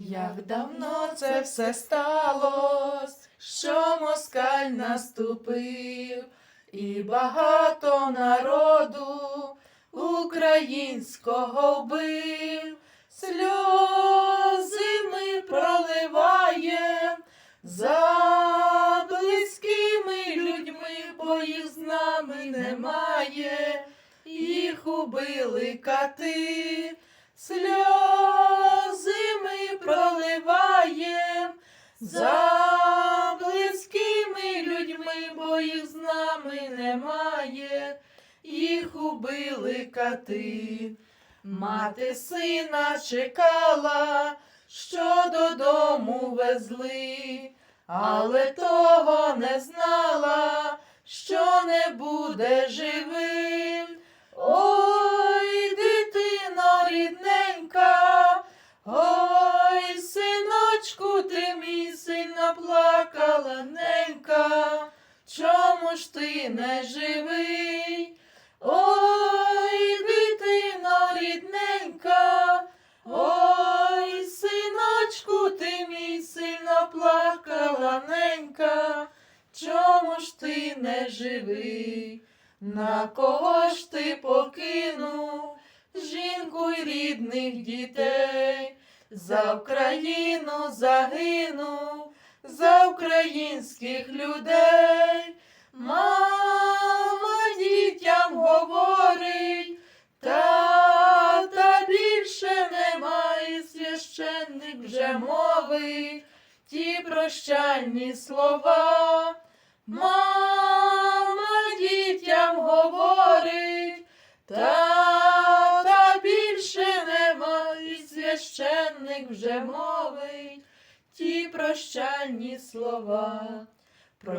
Як давно це все сталось, що москаль наступив, і багато народу українського вбив, сльози ми проливаєм за близькими людьми, бо їх з нами немає, їх убили кати. Сльози ми проливаєм за близькими людьми, бо їх з нами немає, їх убили кати. Мати сина чекала, що додому везли, але того не знала, що не буде живим. Ж ти не живий? Ой, дитино рідненька, ой, синочку, ти мій сильно плакала ненька, чому ж ти не живий? На кого ж ти покинув жінку й рідних дітей? За Україну загинув, за українських людей. Мама дітям говорить, тата більше немає, священник вже мовить ті прощальні слова. Мама дітям говорить, тата більше нема, і священник вже мовить ті прощальні слова.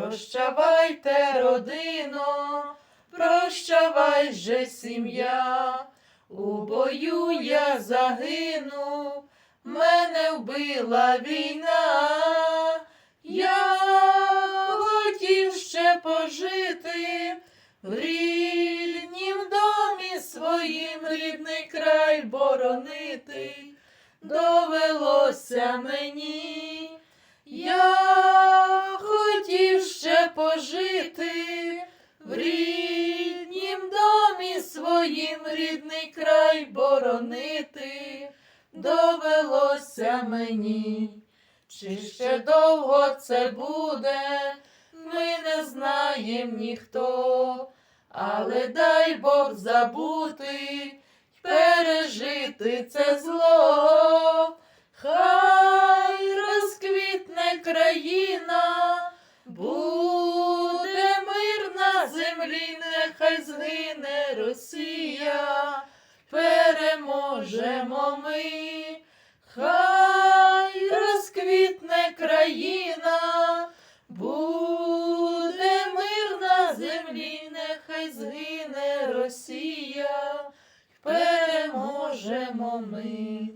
Прощавайте, родино, прощавай же сім'я, у бою я загинув, мене вбила війна. Я хотів ще пожити в ріднім домі своїм рідний край боронити. Довелося мені, пожити в ріднім домі своїм рідний край боронити. Довелося мені. Чи ще довго це буде, ми не знаєм ніхто, але дай Бог забути й пережити це зло. Нехай згине Росія, переможемо ми. Хай розквітне країна, буде мир на землі, нехай згине Росія, переможемо ми.